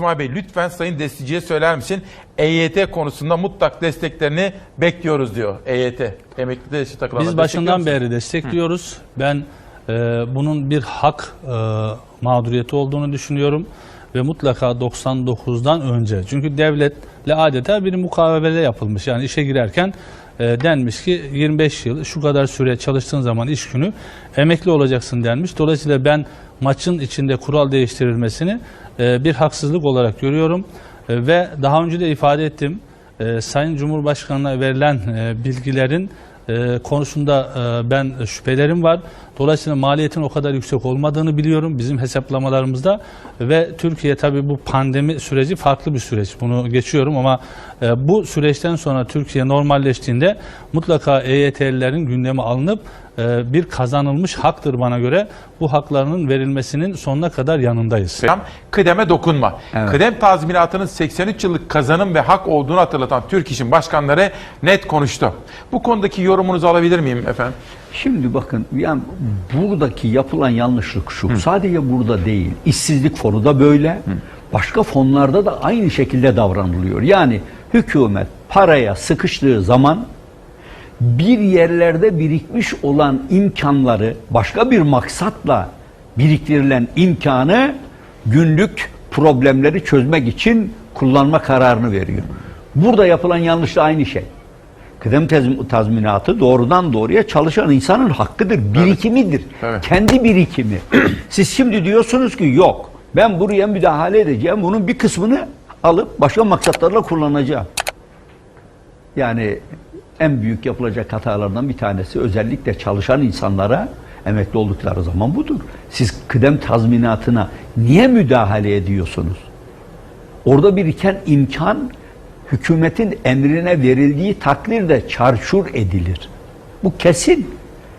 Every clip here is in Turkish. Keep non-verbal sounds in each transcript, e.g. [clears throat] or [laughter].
İsmail Bey lütfen Sayın Destici'ye söyler misin? EYT konusunda mutlak desteklerini bekliyoruz diyor EYT. Emekli de takılanlar. Biz başından beri destekliyoruz. Ben e, bunun bir hak e, mağduriyeti olduğunu düşünüyorum ve mutlaka 99'dan önce. Çünkü devletle adeta bir mukavele yapılmış. Yani işe girerken e, denmiş ki 25 yıl şu kadar süre çalıştığın zaman iş günü emekli olacaksın denmiş. Dolayısıyla ben maçın içinde kural değiştirilmesini e, bir haksızlık olarak görüyorum. E, ve daha önce de ifade ettim. e, Sayın Cumhurbaşkanı'na verilen e, bilgilerin e, konusunda e, ben şüphelerim var. Dolayısıyla maliyetin o kadar yüksek olmadığını biliyorum bizim hesaplamalarımızda ve Türkiye tabii bu pandemi süreci farklı bir süreç. Bunu geçiyorum ama e, bu süreçten sonra Türkiye normalleştiğinde mutlaka EYT'lilerin gündeme alınıp bir kazanılmış haktır bana göre. Bu haklarının verilmesinin sonuna kadar yanındayız. Kıdeme dokunma. Evet. Kıdem tazminatının 83 yıllık kazanım ve hak olduğunu hatırlatan Türk İş'in başkanları net konuştu. Bu konudaki yorumunuzu alabilir miyim efendim? Şimdi bakın yani buradaki yapılan yanlışlık şu. Sadece burada değil. İşsizlik fonu da böyle. Başka fonlarda da aynı şekilde davranılıyor. Yani hükümet paraya sıkıştığı zaman bir yerlerde birikmiş olan imkanları başka bir maksatla biriktirilen imkanı günlük problemleri çözmek için kullanma kararını veriyor. Burada yapılan yanlış da aynı şey. Kıdem tazminatı doğrudan doğruya çalışan insanın hakkıdır, birikimidir. Evet. Kendi birikimi. [clears throat] Siz şimdi diyorsunuz ki yok ben buraya müdahale edeceğim. Bunun bir kısmını alıp başka maksatlarla kullanacağım. Yani en büyük yapılacak hatalardan bir tanesi özellikle çalışan insanlara emekli oldukları zaman budur. Siz kıdem tazminatına niye müdahale ediyorsunuz? Orada biriken imkan hükümetin emrine verildiği takdirde çarçur edilir. Bu kesin.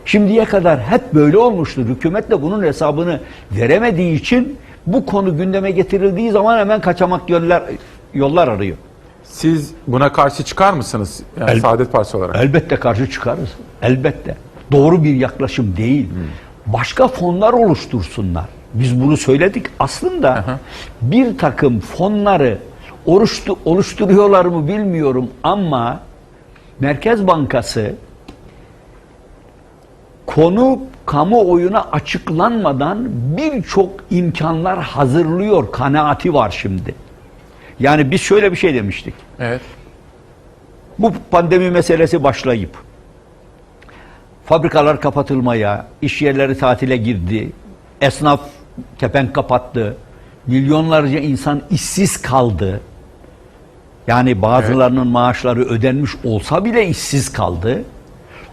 Şimdiye kadar hep böyle olmuştur. Hükümet de bunun hesabını veremediği için bu konu gündeme getirildiği zaman hemen kaçamak yollar, yollar arıyor. Siz buna karşı çıkar mısınız? Yani El- Saadet Partisi olarak. Elbette karşı çıkarız. Elbette. Doğru bir yaklaşım değil. Başka fonlar oluştursunlar. Biz bunu söyledik. Aslında bir takım fonları oluştu, oluşturuyorlar mı bilmiyorum ama Merkez Bankası konu kamuoyuna açıklanmadan birçok imkanlar hazırlıyor kanaati var şimdi. Yani biz şöyle bir şey demiştik. Evet. Bu pandemi meselesi başlayıp fabrikalar kapatılmaya, iş yerleri tatile girdi, esnaf kepenk kapattı, milyonlarca insan işsiz kaldı. Yani bazılarının maaşları ödenmiş olsa bile işsiz kaldı.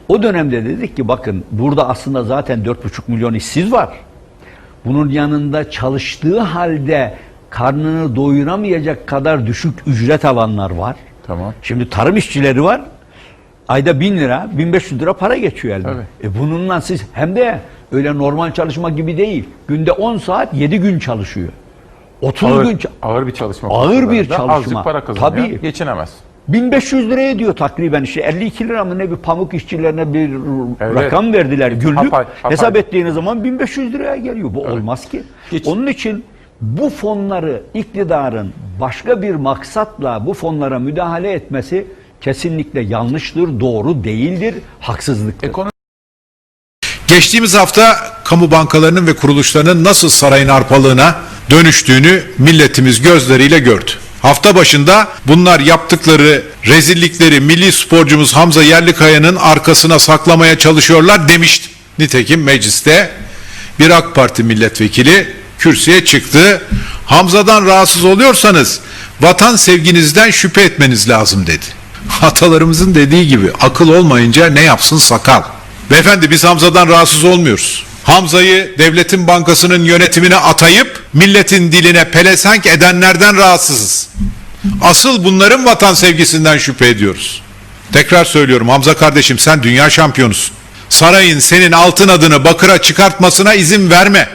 O dönemde dedik ki bakın burada aslında zaten 4,5 milyon işsiz var. Bunun yanında çalıştığı halde karnını doyuramayacak kadar düşük ücret alanlar var. Tamam. Şimdi tarım işçileri var. Ayda 1000 lira, 1500 lira para geçiyor elde. Tabii. E bununla siz hem de öyle normal çalışma gibi değil. Günde 10 saat 7 gün çalışıyor. 30 Ağır, gün ağır bir çalışma. Ağır bir çalışma. Azıcık para kazanıyor. Tabii. Geçinemez. 1500 liraya ediyor takriben işte 52 lira mı ne bir pamuk işçilerine bir Evet. rakam verdiler günlük. Hapay, hapay. Hesap ettiğiniz zaman 1500 liraya geliyor. Bu olmaz ki. Geç- Onun için bu fonları iktidarın başka bir maksatla bu fonlara müdahale etmesi kesinlikle yanlıştır, doğru değildir, haksızlıktır. Ekonomi Geçtiğimiz hafta kamu bankalarının ve kuruluşlarının nasıl sarayın arpalığına dönüştüğünü milletimiz gözleriyle gördü. Hafta başında bunlar yaptıkları rezillikleri milli sporcumuz Hamza Yerlikaya'nın arkasına saklamaya çalışıyorlar demişti. Nitekim mecliste bir AK Parti milletvekili kürsüye çıktı. Hamza'dan rahatsız oluyorsanız vatan sevginizden şüphe etmeniz lazım dedi. [laughs] Atalarımızın dediği gibi akıl olmayınca ne yapsın sakal. Beyefendi biz Hamza'dan rahatsız olmuyoruz. Hamza'yı devletin bankasının yönetimine atayıp milletin diline pelesenk edenlerden rahatsızız. Asıl bunların vatan sevgisinden şüphe ediyoruz. Tekrar söylüyorum Hamza kardeşim sen dünya şampiyonusun. Sarayın senin altın adını bakıra çıkartmasına izin verme.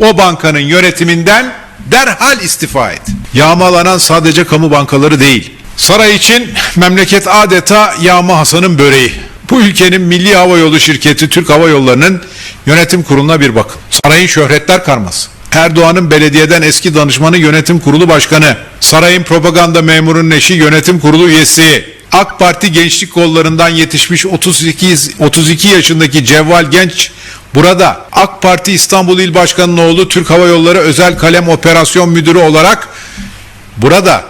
O bankanın yönetiminden derhal istifa et. Yağmalanan sadece kamu bankaları değil. Saray için memleket adeta Yağma Hasan'ın böreği. Bu ülkenin milli hava yolu şirketi Türk Hava Yolları'nın yönetim kuruluna bir bakın. Sarayın şöhretler karması. Erdoğan'ın belediyeden eski danışmanı yönetim kurulu başkanı, sarayın propaganda memurunun eşi yönetim kurulu üyesi, AK Parti gençlik kollarından yetişmiş 32, 32 yaşındaki Cevval Genç burada AK Parti İstanbul İl Başkanı'nın oğlu Türk Hava Yolları Özel Kalem Operasyon Müdürü olarak burada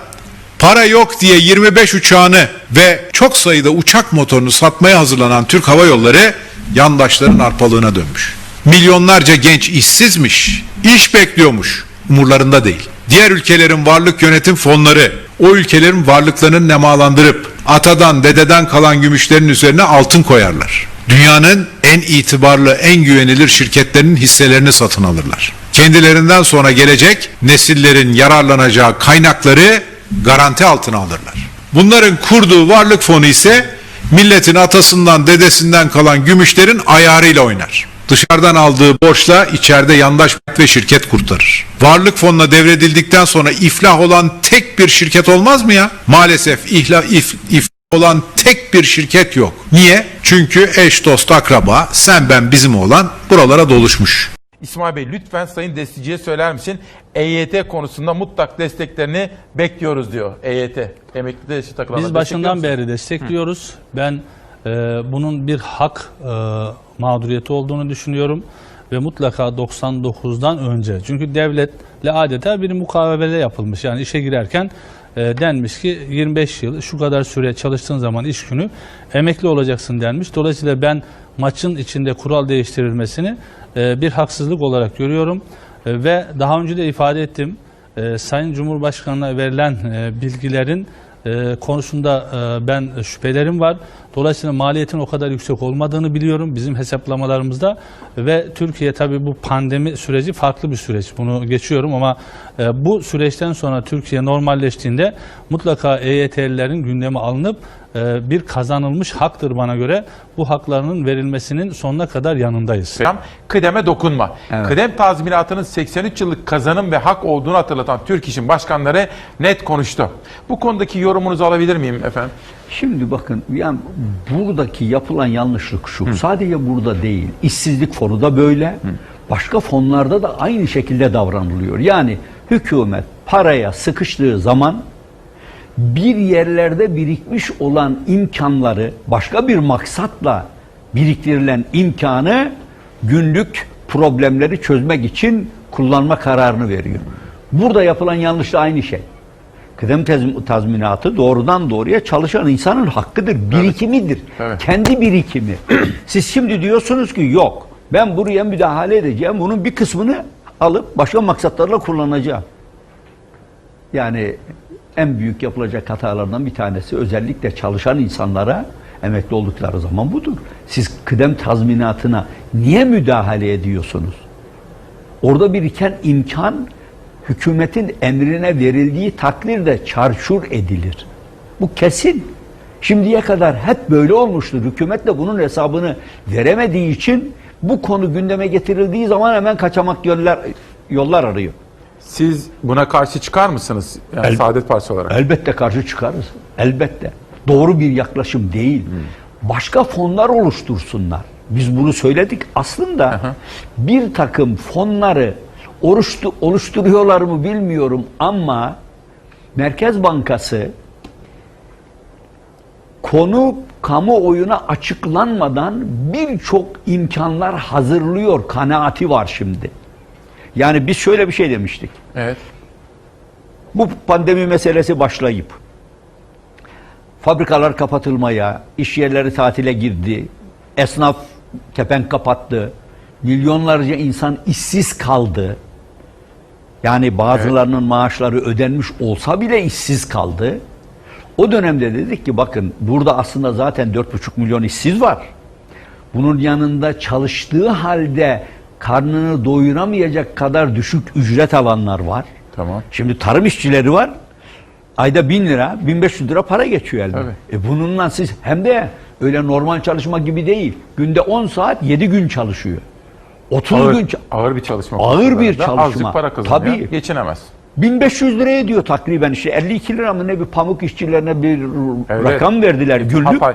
para yok diye 25 uçağını ve çok sayıda uçak motorunu satmaya hazırlanan Türk Hava Yolları yandaşların arpalığına dönmüş. Milyonlarca genç işsizmiş, iş bekliyormuş, umurlarında değil. Diğer ülkelerin varlık yönetim fonları o ülkelerin varlıklarını nemalandırıp atadan dededen kalan gümüşlerin üzerine altın koyarlar. Dünyanın en itibarlı, en güvenilir şirketlerinin hisselerini satın alırlar. Kendilerinden sonra gelecek nesillerin yararlanacağı kaynakları garanti altına alırlar. Bunların kurduğu varlık fonu ise milletin atasından dedesinden kalan gümüşlerin ayarıyla oynar. Dışarıdan aldığı borçla içeride yandaş ve şirket kurtarır. Varlık fonuna devredildikten sonra iflah olan tek bir şirket olmaz mı ya? Maalesef ihla, if, iflah olan tek bir şirket yok. Niye? Çünkü eş dost akraba sen ben bizim olan buralara doluşmuş. İsmail Bey lütfen Sayın Destici'ye söyler misin? EYT konusunda mutlak desteklerini bekliyoruz diyor EYT. Emekli de takılanlar. Biz başından beri destekliyoruz. Ben e, bunun bir hak e, mağduriyeti olduğunu düşünüyorum ve mutlaka 99'dan önce. Çünkü devletle adeta bir mukavele yapılmış. Yani işe girerken e, denmiş ki 25 yıl şu kadar süre çalıştığın zaman iş günü emekli olacaksın denmiş. Dolayısıyla ben maçın içinde kural değiştirilmesini e, bir haksızlık olarak görüyorum ve daha önce de ifade ettim. Sayın Cumhurbaşkanı'na verilen bilgilerin e, konusunda e, ben şüphelerim var. Dolayısıyla maliyetin o kadar yüksek olmadığını biliyorum bizim hesaplamalarımızda ve Türkiye tabii bu pandemi süreci farklı bir süreç. Bunu geçiyorum ama e, bu süreçten sonra Türkiye normalleştiğinde mutlaka EYT'lilerin gündeme alınıp bir kazanılmış haktır bana göre. Bu haklarının verilmesinin sonuna kadar yanındayız. Kıdeme dokunma. Evet. Kıdem tazminatının 83 yıllık kazanım ve hak olduğunu hatırlatan Türk İş'in başkanları net konuştu. Bu konudaki yorumunuzu alabilir miyim efendim? Şimdi bakın yani buradaki yapılan yanlışlık şu. Sadece burada değil. İşsizlik fonu da böyle. Başka fonlarda da aynı şekilde davranılıyor. Yani hükümet paraya sıkıştığı zaman bir yerlerde birikmiş olan imkanları başka bir maksatla biriktirilen imkanı günlük problemleri çözmek için kullanma kararını veriyor. Burada yapılan yanlış da aynı şey. Kıdem tazminatı doğrudan doğruya çalışan insanın hakkıdır, birikimidir. Evet. Kendi birikimi. [clears throat] Siz şimdi diyorsunuz ki yok. Ben buraya müdahale edeceğim. Bunun bir kısmını alıp başka maksatlarla kullanacağım. Yani en büyük yapılacak hatalardan bir tanesi özellikle çalışan insanlara emekli oldukları zaman budur. Siz kıdem tazminatına niye müdahale ediyorsunuz? Orada biriken imkan hükümetin emrine verildiği takdirde çarçur edilir. Bu kesin. Şimdiye kadar hep böyle olmuştur. Hükümet de bunun hesabını veremediği için bu konu gündeme getirildiği zaman hemen kaçamak yollar, yollar arıyor. Siz buna karşı çıkar mısınız? Yani El- Saadet Partisi olarak. Elbette karşı çıkarız. Elbette. Doğru bir yaklaşım değil. Başka fonlar oluştursunlar. Biz bunu söyledik. Aslında bir takım fonları oluştu, oluşturuyorlar mı bilmiyorum ama Merkez Bankası konu kamuoyuna açıklanmadan birçok imkanlar hazırlıyor kanaati var şimdi. Yani biz şöyle bir şey demiştik. Evet. Bu pandemi meselesi başlayıp fabrikalar kapatılmaya, iş yerleri tatile girdi, esnaf kepenk kapattı, milyonlarca insan işsiz kaldı. Yani bazılarının maaşları ödenmiş olsa bile işsiz kaldı. O dönemde dedik ki bakın burada aslında zaten 4,5 milyon işsiz var. Bunun yanında çalıştığı halde karnını doyuramayacak kadar düşük ücret alanlar var. Tamam. Şimdi tarım işçileri var. Ayda 1000 lira, 1500 lira para geçiyor eline. Evet. E bununla siz hem de öyle normal çalışma gibi değil. Günde 10 saat 7 gün çalışıyor. 30 Ağır, gün ağır bir çalışma. Ağır bir çalışma. Azıcık para kazanıyor. Tabii. Geçinemez. 1500 liraya diyor takriben işte 52 lira mı ne bir pamuk işçilerine bir Evet. rakam verdiler günlük. Hapay-